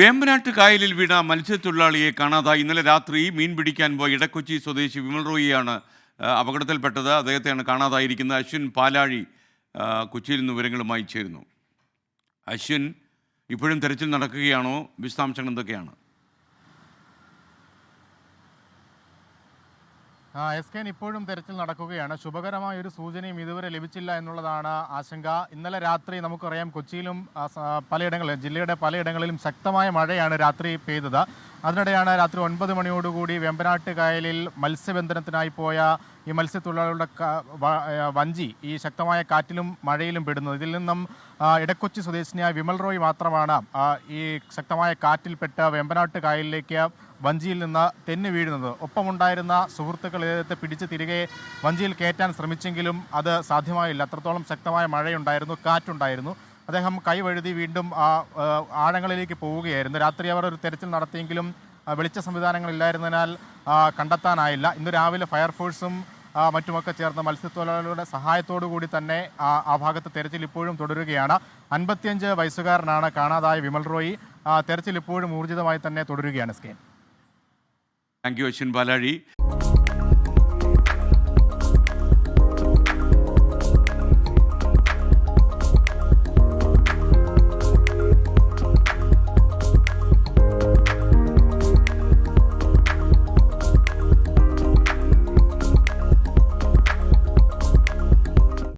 വേമ്പനാട്ട് കായലിൽ വീണ മത്സ്യത്തൊഴിലാളിയെ കാണാതായി. ഇന്നലെ രാത്രി മീൻ പിടിക്കാൻ പോയ ഇടക്കൊച്ചി സ്വദേശി വിമൽ റോയിയാണ് അപകടത്തിൽപ്പെട്ടത്. അദ്ദേഹത്തെയാണ് കാണാതായിരിക്കുന്നത് അശ്വിൻ പാലാഴി കൊച്ചിയിൽ നിന്ന് വിവരങ്ങളുമായി ചേരുന്നു. അശ്വിൻ ഇപ്പോഴും തെരച്ചിൽ നടക്കുകയാണോ? വിശദാംശങ്ങൾ എന്തൊക്കെയാണ്? എസ് കെൻ ഇപ്പോഴും തെരച്ചിൽ നടക്കുകയാണ്. ശുഭകരമായ ഒരു സൂചനയും ഇതുവരെ ലഭിച്ചില്ല എന്നുള്ളതാണ് ആശങ്ക. ഇന്നലെ രാത്രി നമുക്കറിയാം കൊച്ചിയിലും പലയിടങ്ങളിലും ജില്ലയുടെ പലയിടങ്ങളിലും ശക്തമായ മഴയാണ് രാത്രി പെയ്തത്. അതിനിടെയാണ് രാത്രി ഒൻപത് മണിയോടുകൂടി വെമ്പനാട്ട് കായലിൽ മത്സ്യബന്ധനത്തിനായി പോയ ഈ മത്സ്യത്തൊഴിലാളികളുടെ വഞ്ചി ഈ ശക്തമായ കാറ്റിലും മഴയിലും പെടുന്നത്. ഇതിൽ നിന്നും ഇടക്കൊച്ചി സ്വദേശിനിയായ വിമൽ റോയ് മാത്രമാണ് ഈ ശക്തമായ കാറ്റിൽപ്പെട്ട വെമ്പനാട്ട് കായലിലേക്ക് വഞ്ചിയിൽ നിന്ന് തെന്നി വീഴുന്നത്. ഒപ്പമുണ്ടായിരുന്ന സുഹൃത്തുക്കൾ ഇദ്ദേഹത്തെ പിടിച്ച് തിരികെ വഞ്ചിയിൽ കയറ്റാൻ ശ്രമിച്ചെങ്കിലും അത് സാധ്യമായില്ല. അത്രത്തോളം ശക്തമായ മഴയുണ്ടായിരുന്നു കാറ്റുണ്ടായിരുന്നു. അദ്ദേഹം കൈവഴുതി വീണ്ടും ആ ആഴങ്ങളിലേക്ക് പോവുകയായിരുന്നു. രാത്രി അവർ ഒരു തെരച്ചിൽ നടത്തിയെങ്കിലും വെളിച്ച സംവിധാനങ്ങളില്ലായിരുന്നതിനാൽ കണ്ടെത്താനായില്ല. ഇന്ന് രാവിലെ ഫയർഫോഴ്സും മറ്റുമൊക്കെ ചേർന്ന മത്സ്യത്തൊഴിലാളികളുടെ സഹായത്തോടു കൂടി തന്നെ ആ ഭാഗത്ത് തെരച്ചിൽ ഇപ്പോഴും തുടരുകയാണ്. അൻപത്തിയഞ്ച് വയസ്സുകാരനാണ് കാണാതായ വിമൽ റോയി. തെരച്ചിൽ ഇപ്പോഴും ഊർജിതമായി തന്നെ തുടരുകയാണ് സ്കെയിൻ താങ്ക് യു അശ്വിൻ പാലാഴി